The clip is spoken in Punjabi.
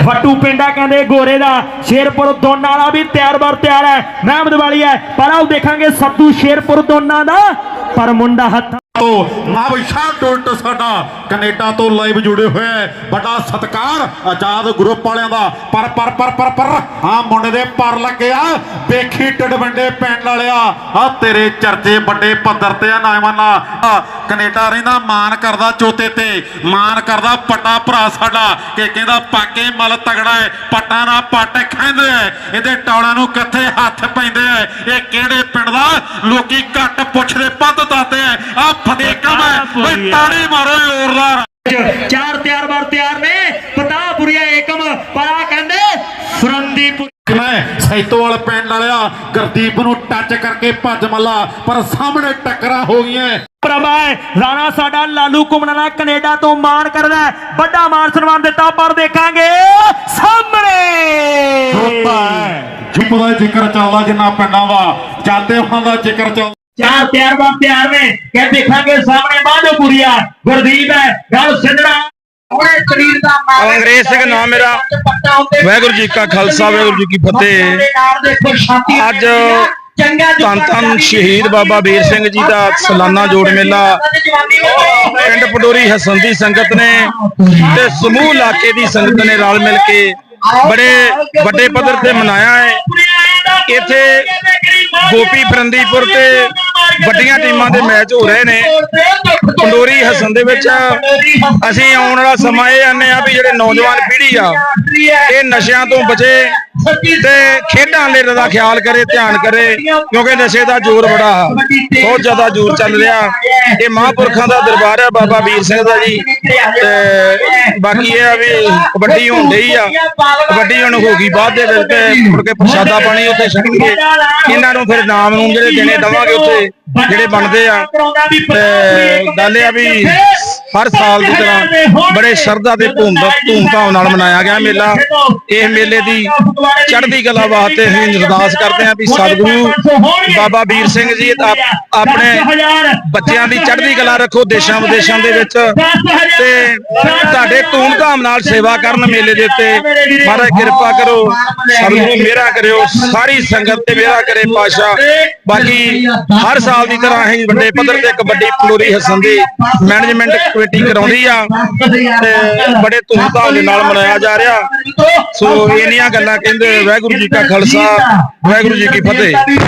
ਫੱਟੂ ਪਿੰਡਾ ਕਹਿੰਦੇ ਗੋਰੇ ਦਾ, ਸ਼ੇਰਪੁਰ ਦੋਨਾਂ ਵਾਲਾ ਵੀ ਤਿਆਰ ਬਰ ਤਿਆਰ ਹੈ ਮਹਿਮਦ ਵਾਲੀ ਹੈ, ਪਰ ਆਓ ਦੇਖਾਂਗੇ ਸੱਤੂ ਸ਼ੇਰਪੁਰ ਦੋਨਾਂ ਦਾ, ਪਰ ਮੁੰਡਾ ਹੱਥ ਤੋਂ ਮਾਵਸ਼ਾ ਟੁੱਟ ਸਾਡਾ, ਕੈਨੇਡਾ ਤੋਂ ਲਾਈਵ ਜੁੜੇ ਹੋਏ ਹੈ। ਵੱਡਾ ਸਤਕਾਰ ਆਜ਼ਾਦ ਗਰੁੱਪ ਵਾਲਿਆਂ ਦਾ, ਪਰ ਪਰ ਪਰ ਪਰ ਪਰ ਆ ਮੁੰਡੇ ਦੇ ਪਰ ਲੱਗਿਆ ਵੇਖੀ ਟਡਵੰਡੇ ਪੈਣ ਵਾਲਿਆ ਆ ਤੇਰੇ ਚਰਚੇ ਵੱਡੇ ਪੱਧਰ ਤੇ ਆ ਨੌਜਵਾਨਾ ਕੈਨੇਡਾ ਰਹਿੰਦਾ ਮਾਨ ਕਰਦਾ ਚੋਤੇ ਤੇ। ਮਾਨ ਕਰਦਾ ਪੱਟਾ ਭਰਾ ਸਾਡਾ ਕਿ ਕਹਿੰਦਾ ਪਾਕੇ ਮਲ ਤਗੜਾ ਹੈ ਪੱਟਾਂ ਨਾਲ ਪੱਟ ਖਾਂਦੇ ਐ ਇਹਦੇ ਟੌਲਾਂ ਨੂੰ ਕਿੱਥੇ ਹੱਥ ਪੈਂਦੇ ਐ ਇਹ ਕਿਹੜੇ ਪਿੰਡ ਦਾ? ਲੋਕੀ ਘੱਟ ਪੁੱਛਦੇ ਪੱਤ ਦਾਤੇ ਐ ਆ ਫਤਿਹ ਕਮ ਐ ਓਏ ਤਾੜੀ ਮਾਰੋ ਜ਼ੋਰਦਾਰ ਚਾਰ ਤਿਆਰ ਬਰ ਤਿਆਰ ਨੇ ਪਤਾਪੁਰੀਆ ਏਕਮ ਪਰ ਆ ਕਹਿੰਦੇ ਫਰੰਦੀਪੁਰ ਮੈਂ ਸੈਤੋਵਾਲ ਪਿੰਡ ਵਾਲਿਆ ਗੁਰਦੀਪ ਨੂੰ ਟੱਚ ਕਰਕੇ ਭੱਜ ਮੱਲਾ ਪਰ ਸਾਹਮਣੇ ਟੱਕਰਾਂ ਹੋ ਗਈਆਂ। ਪ੍ਰਭਾ ਰਾਣਾ ਸਾਡਾ ਲਾਲੂ ਕੁਮਣਾ ਕੈਨੇਡਾ ਤੋਂ ਮਾਣ ਕਰਦਾ। ਵੱਡਾ ਮਾਣ ਸਨਮਾਨ ਦਿੱਤਾ ਪਰ ਦੇਖਾਂਗੇ ਸਾਹਮਣੇ। ਰੋਤਾ ਜੁੱਪ ਦਾ ਜ਼ਿਕਰ ਚੱਲਦਾ ਜਿੰਨਾ ਪਿੰਡਾਂ ਦਾ ਜਾਂਦੇ ਉਹਨਾਂ ਦਾ ਜ਼ਿਕਰ ਚੱਲਦਾ। ਚਾਰ ਤਿਆਰ ਬਰ ਤਿਆਰ ਨੇ ਕਿ ਦੇਖਾਂਗੇ ਸਾਹਮਣੇ ਬਾਜੋਪੁਰੀਆ ਗੁਰਦੀਪ ਹੈ ਗੱਲ ਸਿੱਧਣਾ। ਅੰਗਰੇਜ਼ ਸਿੰਘ ਨਾਮ ਮੇਰਾ। ਵਾਹਿਗੁਰੂ ਜੀ ਕਾ ਖਾਲਸਾ, ਵਾਹਿਗੁਰੂ ਜੀ ਕੀ ਫਤਿਹ। ਅੱਜ ਧੰਨ ਧੰਨ ਸ਼ਹੀਦ ਬਾਬਾ ਵੀਰ ਸਿੰਘ ਜੀ ਦਾ ਸਾਲਾਨਾ ਜੋੜ ਮੇਲਾ। ਪਿੰਡ ਪਡੋਰੀ ਹਸਨ ਦੀ ਸੰਗਤ ਨੇ ਤੇ ਸਮੂਹ ਇਲਾਕੇ ਦੀ ਸੰਗਤ ਨੇ ਰਲ ਮਿਲ ਕੇ ਬੜੇ ਵੱਡੇ ਪੱਧਰ ਤੇ ਮਨਾਇਆ ਹੈ। ਇੱਥੇ ਗੋਪੀ ਫਰੰਦੀਪੁਰ ਤੇ ਵੱਡੀਆਂ ਟੀਮਾਂ ਦੇ ਮੈਚ ਹੋ ਰਹੇ ਨੇ। ਪੰਡੋਰੀ ਹਸਨ ਦੇ ਵਿੱਚ ਅਸੀਂ ਆਉਣ ਵਾਲਾ ਸਮਾਂ ਇਹ ਆਨੇ ਆ ਵੀ ਜਿਹੜੇ ਨੌਜਵਾਨ ਪੀੜ੍ਹੀ ਆ ਇਹ ਨਸ਼ਿਆਂ ਤੋਂ ਬਚੇ ਤੇ ਖੇਡਾਂ ਲਈ ਦਾ ਖਿਆਲ ਕਰੇ ਧਿਆਨ ਕਰੇ ਕਿਉਂਕਿ ਨਸ਼ੇ ਦਾ ਜ਼ੋਰ ਬੜਾ ਬਹੁਤ ਜ਼ਿਆਦਾ ਜ਼ੋਰ ਚੱਲ ਰਿਹਾ। ਇਹ ਮਹਾਂਪੁਰਖਾਂ ਦਾ ਦਰਬਾਰ ਹੈ ਬਾਬਾ ਵੀਰ ਸਿੰਘ ਦਾ ਜੀ। ਤੇ ਬਾਕੀ ਇਹ ਆ ਵੀ ਕਬੱਡੀ ਹੋਣ ਡਈ ਆ। ਕਬੱਡੀ ਹੁਣ ਹੋ ਗਈ ਬਾਅਦ ਦੇ ਵਿੱਚ ਤੇ ਮੁੜ ਕੇ ਪ੍ਰਸ਼ਾਦਾ ਪਾਣੀ ਉੱਥੇ ਛਕਣਗੇ ਇਹਨਾਂ ਨੂੰ ਫਿਰ ਨਾਮ ਨੂੰ ਜਿਹੜੇ ਦੇਣੇ ਦਵਾਂਗੇ ਉੱਥੇ, ਜਿਹੜੇ ਬਣਦੇ ਆ। ਤੇ ਗੱਲ ਇਹ ਆ ਵੀ ਹਰ ਸਾਲ ਦੀ ਤਰ੍ਹਾਂ ਬੜੇ ਸ਼ਰਧਾ ਤੇ ਧੂਮ ਧੂਮਧਾਮ ਨਾਲ ਮਨਾਇਆ ਗਿਆ ਮੇਲਾ। ਇਹ ਮੇਲੇ ਦੀ ਚੜ੍ਹਦੀ ਕਲਾ ਵਾਸਤੇ ਅਸੀਂ ਅਰਦਾਸ ਕਰਦੇ ਹਾਂ ਵੀ ਸਤਿਗੁਰੂ ਬਾਬਾ ਵੀਰ ਸਿੰਘ ਜੀ ਆਪ- ਆਪਣੇ ਬੱਚਿਆਂ ਦੀ ਚੜ੍ਹਦੀ ਕਲਾ ਰੱਖੋ ਦੇਸ਼ਾਂ ਵਿਦੇਸ਼ਾਂ ਦੇ ਵਿੱਚ। ਤੇ ਤੁਹਾਡੇ ਧੂਮਧਾਮ ਨਾਲ ਸੇਵਾ ਕਰਨ ਮੇਲੇ ਦੇ ਉੱਤੇ ਮਹਾਰਾਜ ਕਿਰਪਾ ਕਰੋ ਸਤਿਗੁਰੂ ਮਿਹਰਾਂ ਕਰਿਓ ਸਾਰੀ ਸੰਗਤ ਤੇ ਮਿਹਰਾਂ ਕਰੇ ਪਾਸ਼ਾ। ਬਾਕੀ ਹਰ ਸਾਲ ਦੀ ਤਰ੍ਹਾਂ ਅਸੀਂ ਵੱਡੇ ਪੱਧਰ ਤੇ ਕਬੱਡੀ ਪਲੋਰੀ ਹਸਨ ਦੀ ਮੈਨੇਜਮੈਂਟ ਕਮੇਟੀ ਕਰਾਉਂਦੀ ਆ ਤੇ ਬੜੇ ਧੂਮਧਾਮ ਦੇ ਨਾਲ ਮਨਾਇਆ ਜਾ ਰਿਹਾ। ਸੋ ਇੰਨੀਆਂ ਗੱਲਾਂ ਕਹਿੰਦੇ ਵਾਹਿਗੁਰੂ ਜੀ ਕਾ ਖਾਲਸਾ, ਵਾਹਿਗੁਰੂ ਜੀ ਕੀ ਫਤਿਹ।